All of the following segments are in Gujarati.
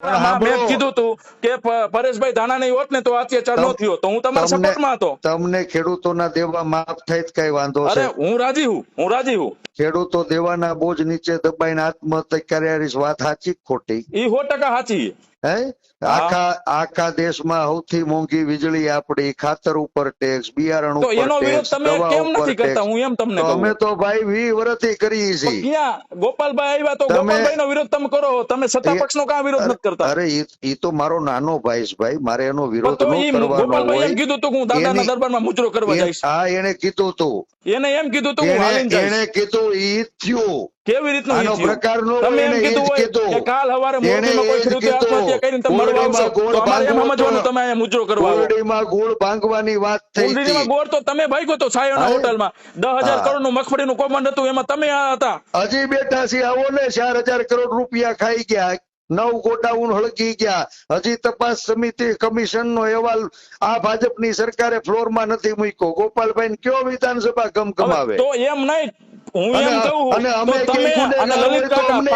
મેં કીધું તું કે પરેશભાઈ ધાણા નહીં હોત ને તો અત્યાચાર નો થયો તો હું તમારા સપોર્ટમાં હતો. તમને ખેડૂતોના દેવા માફ થાય કઈ વાંધો અરે હું રાજી હું હું રાજી હું. ખેડૂતો દેવાના બોજ નીચે દબાઈને આત્મહત્યા કર્યા છે વાત સાચી ખોટી? ઈ સો ટકા સાચી. હે? આખા આખા દેશમાં સૌથી મોંઘી વીજળી આપણી ખાતર ઉપર ટેક્સ બિયારણ ઉપર એનો વિરોધ ટેક્સ તમે દવા કેમ ઉપર નથી કરતા? ટેક્સ હું એમ તમને અમે તો ભાઈ વી વરતી કરીએ છીએ. ક્યાં? ગોપાલભાઈ આવ્યા તો ગોપાલભાઈ નો વિરોધ તમે કરો. તમે સત્તા એ- પક્ષ નો કા વિરોધ નથી કરતા? અરે ઈ તો મારો નાનો ભાઈ છે ભાઈ. મારે એનો વિરોધ ન કરવાનો ગોપાલભાઈ એમ કીધું તો હું દાદાના દરબારમાં મુજરો કરવા જઈશ. હા એને કીધું તું. એને એમ કીધું તો હું એને કીધું ઈ થયું. કેવી રીતનું પ્રકારનો તમે એમ કીધું હોય કે કાલ હવારે મોરબીમાં કોઈ ખેડૂતે આત્મહત્યા કરીને તમે મળવા તો અમારે એમ સમજવાનું તમે અહીંયા મુજરો કરવા આવો કોરડીમાં ગોળ ભાંગવાની વાત થઈ હતી. ગોળ તો તમે ભાગ્યો તો છાયોના હોટલમાં. દસ હજાર કરોડનું મગફળીનું કૌભાંડ હતું એમાં તમે આ હતા. હજી બેઠા છે આવો ને ચાર હજાર કરોડ રૂપિયા ખાઈ ગયા. નવ ગોડાઉન હળગી ગયા. હજી તપાસ સમિતિ કમિશન નો અહેવાલ આ ભાજપની સરકારે ફ્લોરમાં નથી મૂક્યો. ગોપાલભાઈ કયો વિધાનસભા ગમગમાવે હવે તો એમ નહીં. હું એમ કહું અને અમે તો તમે અને લલિત કાકા હું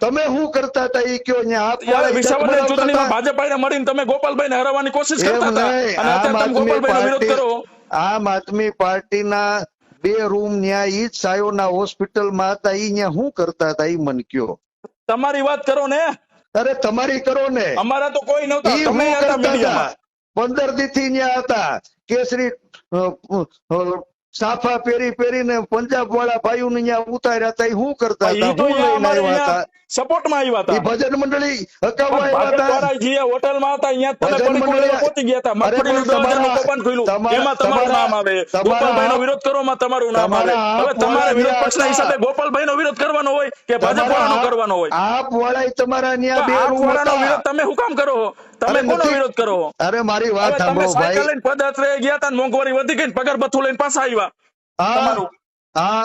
તમે શું કરતા હતા? એ કયો વિસાવદરની જખમરાવતા ચૂંટણીમાં હતા? મળીને તમે ગોપાલભાઈને હરાવવાની કોશિશ કરતા હતા. અને અત્યારે તમે ગોપાલભાઈનો વિરોધ કરો. આમ આદમી પાર્ટીના બે રૂમ ન્યા ઈ જ સાયોના હોસ્પિટલમાં હતા ઈ ન્યા શું કરતા હતા? ઈ મન કયો. તમારી વાત કરો ને. અરે તમારી કરો ને. અમારા તો કોઈ નહોતા. તમે હતા મીડિયામાં. પંદરથી ન્યા હતા. કેસરી સાફા પહેરી પહેરીને પંજાબ વાળા ભાઈઓ ને ન્યા ઉતાર્યા હતા એ શું કરતા હતા? હું લઈને આવ્યા હતા? સપોર્ટમાં આવ્યા હતા ભજન મંડળી હતા હોટલમાં હતા અહીંયા તમે પહોંચી ગયા હતા. મગફળીનું ખુલ્યું. એમાં તમારું નામ આવે. ગોપાલભાઈનો વિરોધ કરવામાં તમારું નામ આવે. હવે તમારે વિરોધ પક્ષના. હિસાબે ગોપાલભાઈનો વિરોધ કરવાનો હોય કે ભાજપ વાળાનો કરવાનો હોય? આપ વાળા તમારા ન્યા બે વાળાનો વિરોધ તમે હુકામ કામ કરો તમે કોનો વિરોધ કરો અરે મારી વાત હવે તમે સાયકલ લઈને પદયાત્રાએ ગયા હતા ને મોંઘવારી વધી ગઈ ને પગાર બથું લઈને પાછા આવ્યા તમારું. હા.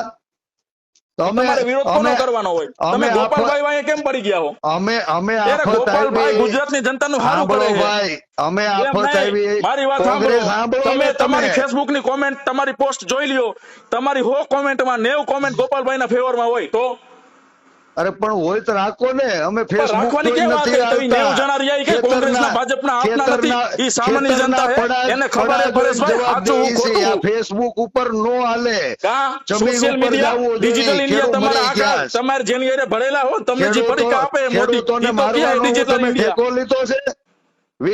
તમે વિરોધ કોનો અમે કરવાનો હોય? તમે ગોપાલભાઈ વાંહે કેમ પડી ગયા હો? અમે અમે આફત ગોપાલભાઈ ગુજરાતની જનતાનું સારું કરે ભાઈ અમે આફત આવી મારી વાત સાંભળો. તમે તમારી ફેસબુકની કોમેન્ટ તમારી પોસ્ટ જોઈ લ્યો. તમારી હો કોમેન્ટમાં નેવ કોમેન્ટ ગોપાલભાઈ ના ફેવરમાં હોય તો અરે પણ હોય તો રાખો ને. અમે ફેસબુક કે કોંગ્રેસના, ભાજપના આપના નથી. સામાન્ય જનતા હે. એને ખબર હે પરેશભાઈ, સાચું. ફેસબુક ઉપર નો હાલે. કા? સોશિયલ મીડિયા ડિજિટલ ઇન્ડિયા તમારા મરી તમારે જેની ભરેલા હો તમને જે પડીકા આપે મોટી. ખેડૂતોને તો ડિજિટલ ઇન્ડિયા લીધો છે? હું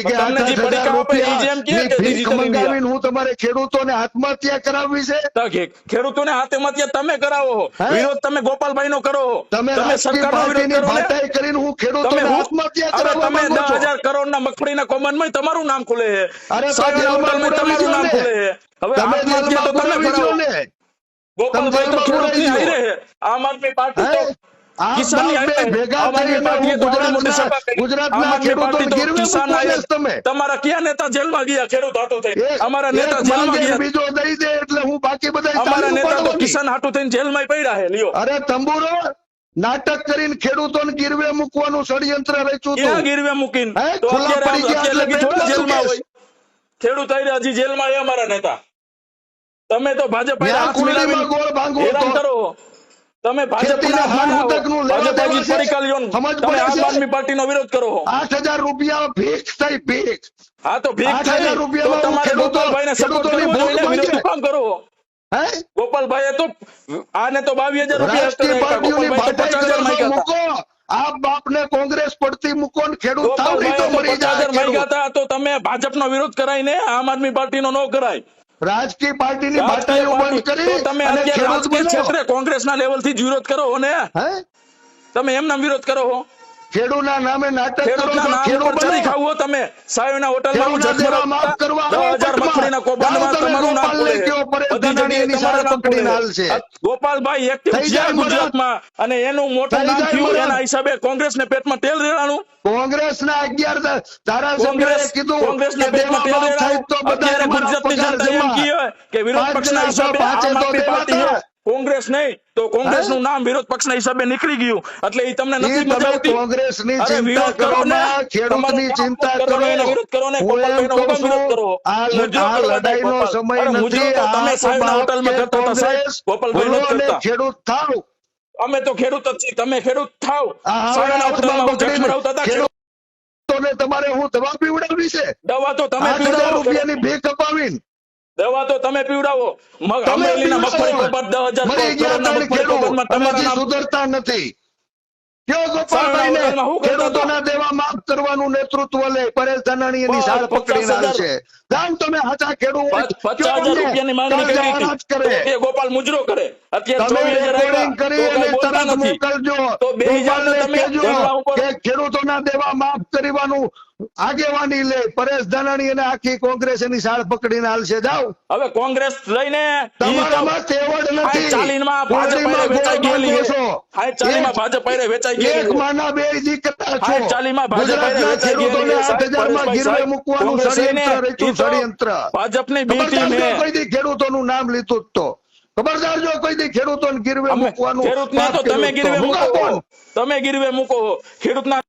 તમારે ખેડૂતોને આત્મહત્યા કરાવવી છે? ખેડૂતોને હાથેમાં તમે કરાવો. વિરોધ તમે ગોપાલભાઈ નો કરો. તમે તમે રાજકીય સરકારનો વિરોધ પાર્ટીની કરો ને. ભાટાઈ કરીને હું ખેડૂતોને આત્મહત્યા કરાવવા તમે માંગો દસ છો? હજાર કરોડના મગફળીના કૌભાંડમાં તમારું નામ ખુલે તમારું નામ ખુલે હવે આત્મહત્યા તો તમે કરાવો. ગોપાલભાઈ તો તમે જેલમાં ખેડૂતની પુરાવી હારે દો. છે. આમ આદમી પાર્ટી ભેગા. તમારા કયા નેતા જેલમાં ગયા ખેડૂત હાટુ થઈ અમારા નેતા જેલમાં ગયા. બીજો દઈ દે એટલે હું બાકી બધા અમારા નેતા તો કિસાન હાટુ થઈને જેલમાં પડ્યા હે લ્યો. અરે તંબુરો નાટક કરીને ખેડૂતોને ગીરવે મૂકવાનું ષડયંત્ર રચ્યું હતું ગીરવે મૂકીને? જેલમાં હોય? ખેડૂત આવી હજી જેલમાં એ અમારા નેતા. તમે તો ભાજપ ગોળ ભાંગવો કરો તમે ભાજપના ખેતીના હાથ હાથ બનાવો. ઉતકનું લેવા ભાજપ હજી દેવા છે. પડીકા લ્યો ને. સમજ તમે આમ આદમી પાર્ટીનો વિરોધ કરો છો. આઠ હજાર રૂપિયા ભીખ થઈ ભીખ. હા તો ભીખ થઈ. થાય તો તમારે ગોપાલભાઈને સપોર્ટ કરવો જોઈએ વિરોધ કામ કરો હે. ગોપાલભાઈએ તો આને તો રૂપિયા રાષ્ટ્રીય પાર્ટીઓની હતા. મૂકો. આ બાપને કોંગ્રેસ પડતી મૂકો ને ખેડૂત નહીં તો મરી જાય તો તમે ભાજપનો વિરોધ કરાય ને આમ આદમી પાર્ટીનો ન કરાય. રાજકીય પાર્ટીની ભાટાઈઓ બંધ કરી તમે અત્યારે ક્ષેત્રે કોંગ્રેસના લેવલથી જ વિરોધ કરો ને. હે? તમે એમના વિરોધ કરો છો ખેડૂતના નામે નાટક ખેડૂત ચરી ખાવું તમે સાહેબના હોટલમાં હું માફ કરવા આવો દસ હજાર પટમાં. મગફળીના કૌભાંડમાં તમારું નામ પડે. બધી જગ્યાએ તમારા. આ ગોપાલભાઈ એક્ટિવ છે ગુજરાતમાં અને એનું મોટું નામ થયું એના હિસાબે કોંગ્રેસને પેટમાં તેલ રેડાણું કોંગ્રેસના અગિયાર ધ- ધારાસભ્યોએ કોંગ્રેસ કીધું કોંગ્રેસના પેટમાં તેલ રેડાણું. તો બધા ગુજરાતની જનતા એમ કહે કે વિરોધ પક્ષના હિસાબે આમ આદમી પાર્ટી. છે. કોંગ્રેસ નહીં તો કોંગ્રેસનું નામ વિરોધ પક્ષના હિસાબે નીકળી ગયું એટલે એ તમને નથી ઈ કોંગ્રેસ અરે ચિંતા કરો ને. ખેડૂતની ચિંતા કરો ને, વિરોધ કરો ને, વિરોધ કરો. આ લડાઈ ગોપાલ. સમય નથી. તમે સાહેબ ના હોટલમાં જતો હતા, સાહેબ. ગોપાલભાઈ નો કરતા. ખેડૂત થાવ અમે તો ખેડૂત જ છીએ તમે ખેડૂત થાવ સાહેબ ના હોટલમાં જખમર આવતા હતા ખેડૂત ખેડૂતોને તમારે હું દવા પીવડાવી છે દવા તો તમે રૂપિયાની ભીખ અપાવીને દવા તો તમે પીવડાવો. અમરેલીના મગફળી. કપાત દસ હજાર તમારા સુધરતા નથી? ખેડૂતોના દેવા માફ કરવાનું નેતૃત્વ લે. પરેશ ધાનાણી એની સાળ. તમે હાચા ખેડૂત. પચાસ હજાર રૂપિયાની માંગણી કરી ગોપાલ મુજરો કરે. અત્યારે કરી મોકલજો. ખેડૂતોના દેવા માફ કરવાનું આગેવાની લે પરેશ ધાનાણી અને આખી કોંગ્રેસ એની શાળ પકડીને હાલશે જાઓ હવે કોંગ્રેસ લઈને તમારામાં તેવડ નથી ચાલીમાં ભાજપ વેચાઈ ગયેલી છે. ચાલીમાં ભાજપ પહેરે વેચાઈ ગયેલી એક માના બે દીકરા છો ચાલીમાં ભાજપ પહેરે વેચાઈ ગયેલી ખેડૂતોને છે. આઠ હજારમાં ગીરવે મૂકવાનું ષડયંત્ર રચ્યું, ષડયંત્ર. ભાજપની બી ટીમ હે. કોઈ દી ખેડૂતોનું નામ લીધું જ તો ખબરદાર જો કોઈ દી ખેડૂતોને ગીરવે મૂકવાનું ખેડૂતને તો તમે. ગીરવે મૂકો મૂકો તમે ગીરવે મૂકો ખેડૂતના